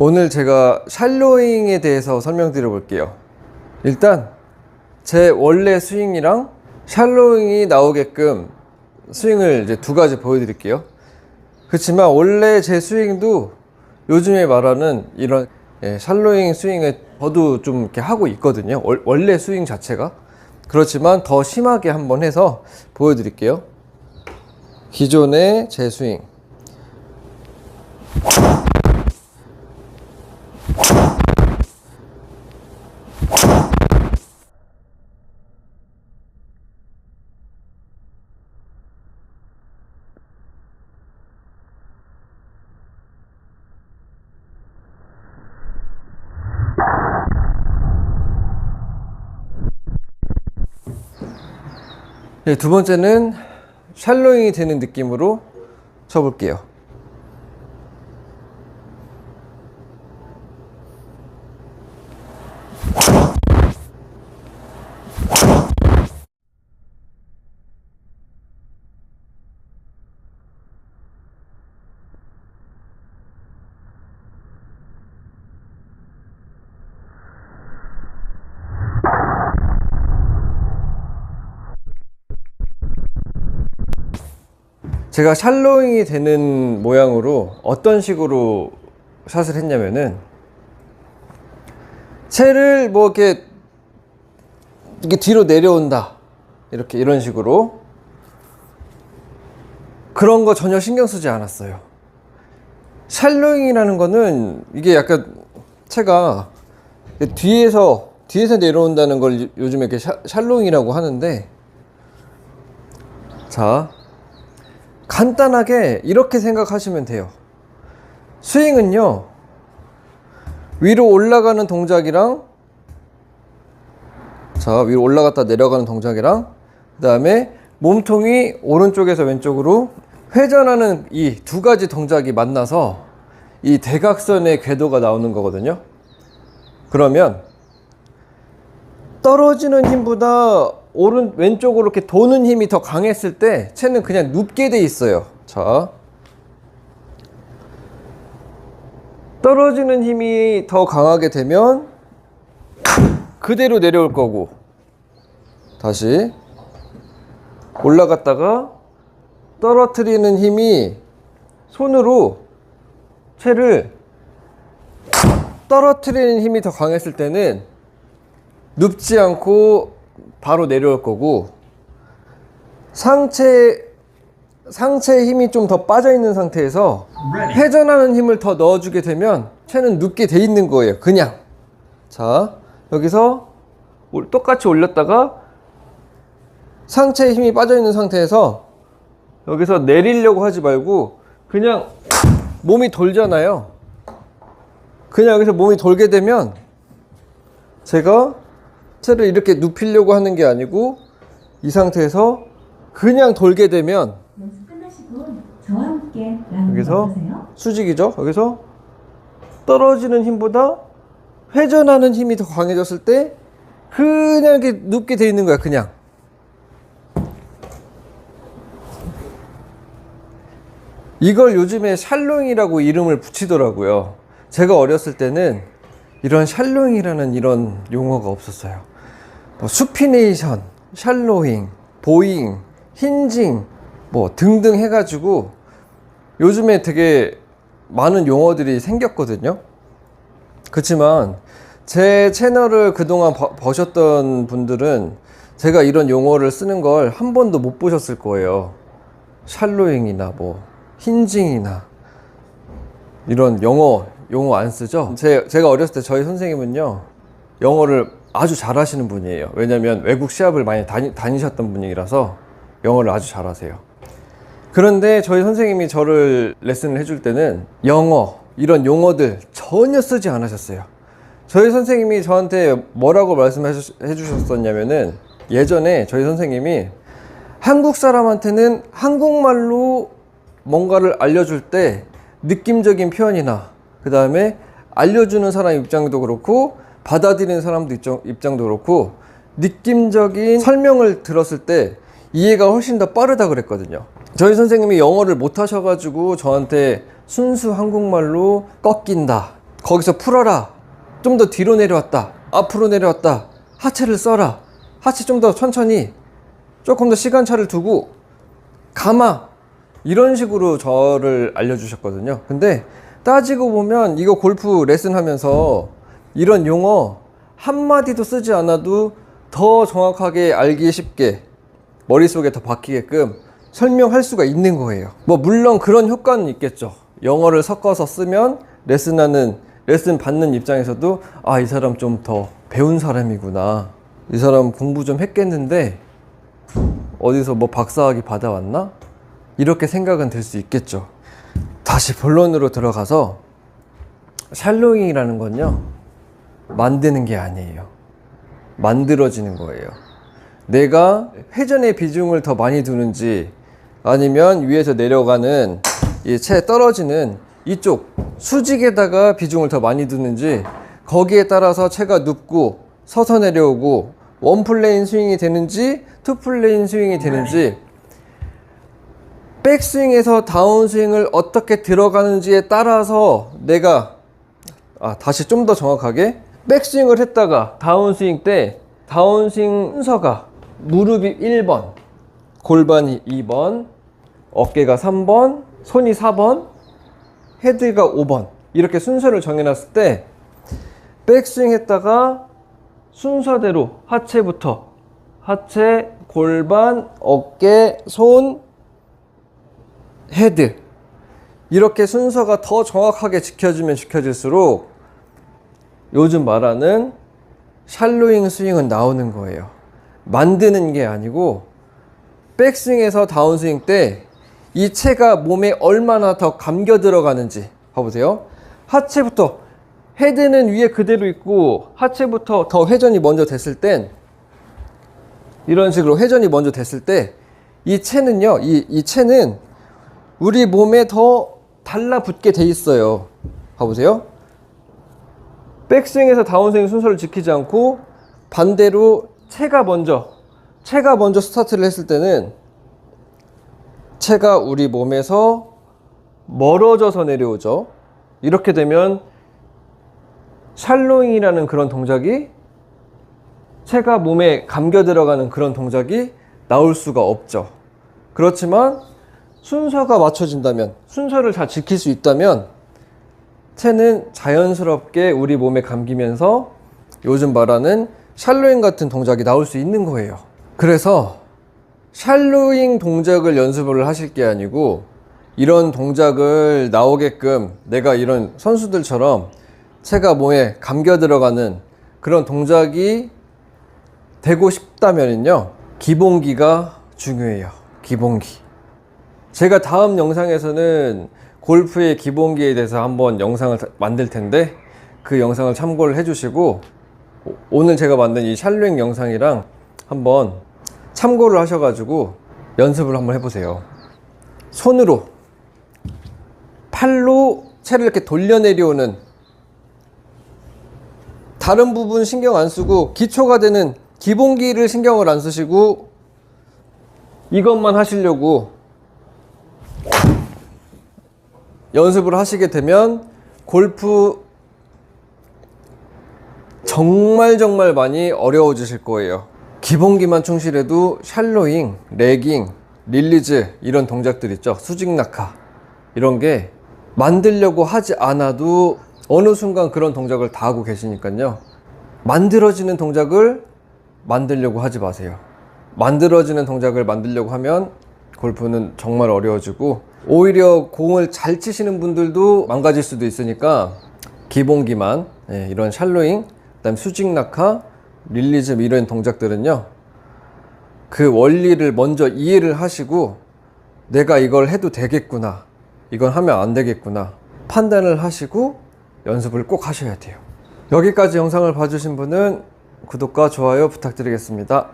오늘 제가 샬로잉에 대해서 설명드려 볼게요. 일단 제 원래 스윙이랑 샬로잉이 나오게끔 스윙을 이제 두 가지 보여드릴게요. 그렇지만 원래 제 스윙도 요즘에 말하는 이런 예, 샬로잉 스윙을 저도 좀 이렇게 하고 있거든요. 월- 원래 스윙 자체가 그렇지만 더 심하게 한번 해서 보여드릴게요. 기존의 제 스윙. 네, 두 번째는 샬로잉이 되는 느낌으로 쳐볼게요. 제가 샬로잉이 되는 모양으로 어떤 식으로 샷을 했냐면은 채를 뭐 이렇게 이게 뒤로 내려온다 이렇게 이런 식으로 그런 거 전혀 신경 쓰지 않았어요. 샬로잉이라는 거는 이게 약간 채가 뒤에서 뒤에서 내려온다는 걸 요즘에 이렇게 샬- 샬로잉이라고 하는데 자 간단하게 이렇게 생각하시면 돼요. 스윙은요, 위로 올라가는 동작이랑, 자, 위로 올라갔다 내려가는 동작이랑, 그 다음에 몸통이 오른쪽에서 왼쪽으로 회전하는 이 두 가지 동작이 만나서 이 대각선의 궤도가 나오는 거거든요. 그러면 떨어지는 힘보다 오른 왼쪽으로 이렇게 도는 힘이 더 강했을 때 채는 그냥 눕게 돼 있어요. 자. 떨어지는 힘이 더 강하게 되면 그대로 내려올 거고 다시 올라갔다가 떨어뜨리는 힘이 손으로 채를 떨어뜨리는 힘이 더 강했을 때는 눕지 않고 바로 내려올 거고 상체 상체에 힘이 좀 더 빠져 있는 상태에서 회전하는 힘을 더 넣어주게 되면 채는 눕게 돼 있는 거예요. 그냥 자 여기서 올- 똑같이 올렸다가 상체에 힘이 빠져 있는 상태에서 여기서 내리려고 하지 말고 그냥 몸이 돌잖아요. 그냥 여기서 몸이 돌게 되면 제가 채를 이렇게 눕히려고 하는 게 아니고 이 상태에서 그냥 돌게 되면 여기서? 수직이죠. 여기서 떨어지는 힘보다 회전하는 힘이 더 강해졌을 때 그냥 이렇게 눕게 돼 있는 거야. 그냥. 이걸 요즘에 샬롱이라고 이름을 붙이더라고요. 제가 어렸을 때는 이런 샬롱이라는 이런 용어가 없었어요. 뭐 수피네이션, 샬로잉, 보잉, 힌징 뭐 등등 해가지고 요즘에 되게 많은 용어들이 생겼거든요. 그렇지만 제 채널을 그동안 봐- 보셨던 분들은 제가 이런 용어를 쓰는 걸 한 번도 못 보셨을 거예요. 샬로잉이나 뭐 힌징이나 이런 영어 용어 안 쓰죠. 제, 제가 어렸을 때 저희 선생님은요 영어를 아주 잘하시는 분이에요. 왜냐하면 외국 시합을 많이 다니, 다니셨던 분이라서 영어를 아주 잘하세요. 그런데 저희 선생님이 저를 레슨을 해줄 때는 영어 이런 용어들 전혀 쓰지 않으셨어요. 저희 선생님이 저한테 뭐라고 말씀해 주- 해주셨었냐면은 예전에 저희 선생님이 한국 사람한테는 한국말로 뭔가를 알려줄 때 느낌적인 표현이나 그 다음에 알려주는 사람 입장도 그렇고 받아들이는 사람도 입장, 입장도 그렇고 느낌적인 설명을 들었을 때 이해가 훨씬 더 빠르다 그랬거든요. 저희 선생님이 영어를 못 하셔가지고 저한테 순수 한국말로 꺾인다, 거기서 풀어라. 좀 더 뒤로 내려왔다. 앞으로 내려왔다. 하체를 써라. 하체 좀 더 천천히. 조금 더 시간차를 두고 감아. 이런 식으로 저를 알려주셨거든요. 근데 따지고 보면 이거 골프 레슨 하면서 이런 용어 한마디도 쓰지 않아도 더 정확하게 알기 쉽게 머릿속에 더 박히게끔 설명할 수가 있는 거예요. 뭐, 물론 그런 효과는 있겠죠. 영어를 섞어서 쓰면 레슨하는, 레슨 받는 입장에서도 아, 이 사람 좀 더 배운 사람이구나. 이 사람 공부 좀 했겠는데 어디서 뭐 박사학위 받아왔나? 이렇게 생각은 들 수 있겠죠. 다시 본론으로 들어가서 샬로잉이라는 건요, 만드는 게 아니에요. 만들어지는 거예요. 내가 회전의 비중을 더 많이 두는지 아니면 위에서 내려가는 이 채 떨어지는 이쪽 수직에다가 비중을 더 많이 두는지 거기에 따라서 채가 눕고 서서 내려오고 원 플레인 스윙이 되는지 투 플레인 스윙이 되는지 백스윙에서 다운스윙을 어떻게 들어가는지에 따라서 내가 아, 다시 좀 더 정확하게 백스윙을 했다가 다운스윙 때 다운스윙 순서가 무릎이 1번, 골반이 2번, 어깨가 3번, 손이 4번, 헤드가 5번 이렇게 순서를 정해놨을 때 백스윙 했다가 순서대로 하체부터 하체, 골반, 어깨, 손, 헤드 이렇게 순서가 더 정확하게 지켜지면 지켜질수록 요즘 말하는 샬로잉 스윙은 나오는 거예요. 만드는 게 아니고 백스윙에서 다운스윙 때이 채가 몸에 얼마나 더 감겨 들어가는지 봐보세요. 하체부터 헤드는 위에 그대로 있고 하체부터 더 회전이 먼저 됐을 땐 이런 식으로 회전이 먼저 됐을 때이 채는요, 이, 이 채는 우리 몸에 더 달라붙게 돼 있어요. 봐보세요. 백스윙에서 다운스윙 순서를 지키지 않고 반대로 채가 먼저 채가 먼저 스타트를 했을 때는 채가 우리 몸에서 멀어져서 내려오죠. 이렇게 되면 샬로잉이라는 그런 동작이 채가 몸에 감겨 들어가는 그런 동작이 나올 수가 없죠. 그렇지만 순서가 맞춰진다면, 순서를 잘 지킬 수 있다면, 채는 자연스럽게 우리 몸에 감기면서 요즘 말하는 샬로잉 같은 동작이 나올 수 있는 거예요. 그래서 샬로잉 동작을 연습을 하실 게 아니고 이런 동작을 나오게끔 내가 이런 선수들처럼 채가 몸에 감겨 들어가는 그런 동작이 되고 싶다면요. 기본기가 중요해요. 기본기. 제가 다음 영상에서는 골프의 기본기에 대해서 한번 영상을 다- 만들 텐데 그 영상을 참고를 해주시고 오- 오늘 제가 만든 이 샬로잉 영상이랑 한번 참고를 하셔가지고 연습을 한번 해보세요. 손으로 팔로 채를 이렇게 돌려 내려오는 다른 부분 신경 안 쓰고 기초가 되는 기본기를 신경을 안 쓰시고 이것만 하시려고 연습을 하시게 되면 골프 정말 정말 많이 어려워지실 거예요. 기본기만 충실해도 샬로잉, 레깅, 릴리즈 이런 동작들 있죠. 수직 낙하 이런 게 만들려고 하지 않아도 어느 순간 그런 동작을 다 하고 계시니까요. 만들어지는 동작을 만들려고 하지 마세요. 만들어지는 동작을 만들려고 하면 골프는 정말 어려워지고 오히려 공을 잘 치시는 분들도 망가질 수도 있으니까 기본기만 예, 이런 샬로잉, 그다음 수직 낙하, 릴리즘 이런 동작들은요. 그 원리를 먼저 이해를 하시고 내가 이걸 해도 되겠구나. 이건 하면 안 되겠구나. 판단을 하시고 연습을 꼭 하셔야 돼요. 여기까지 영상을 봐주신 분은 구독과 좋아요 부탁드리겠습니다.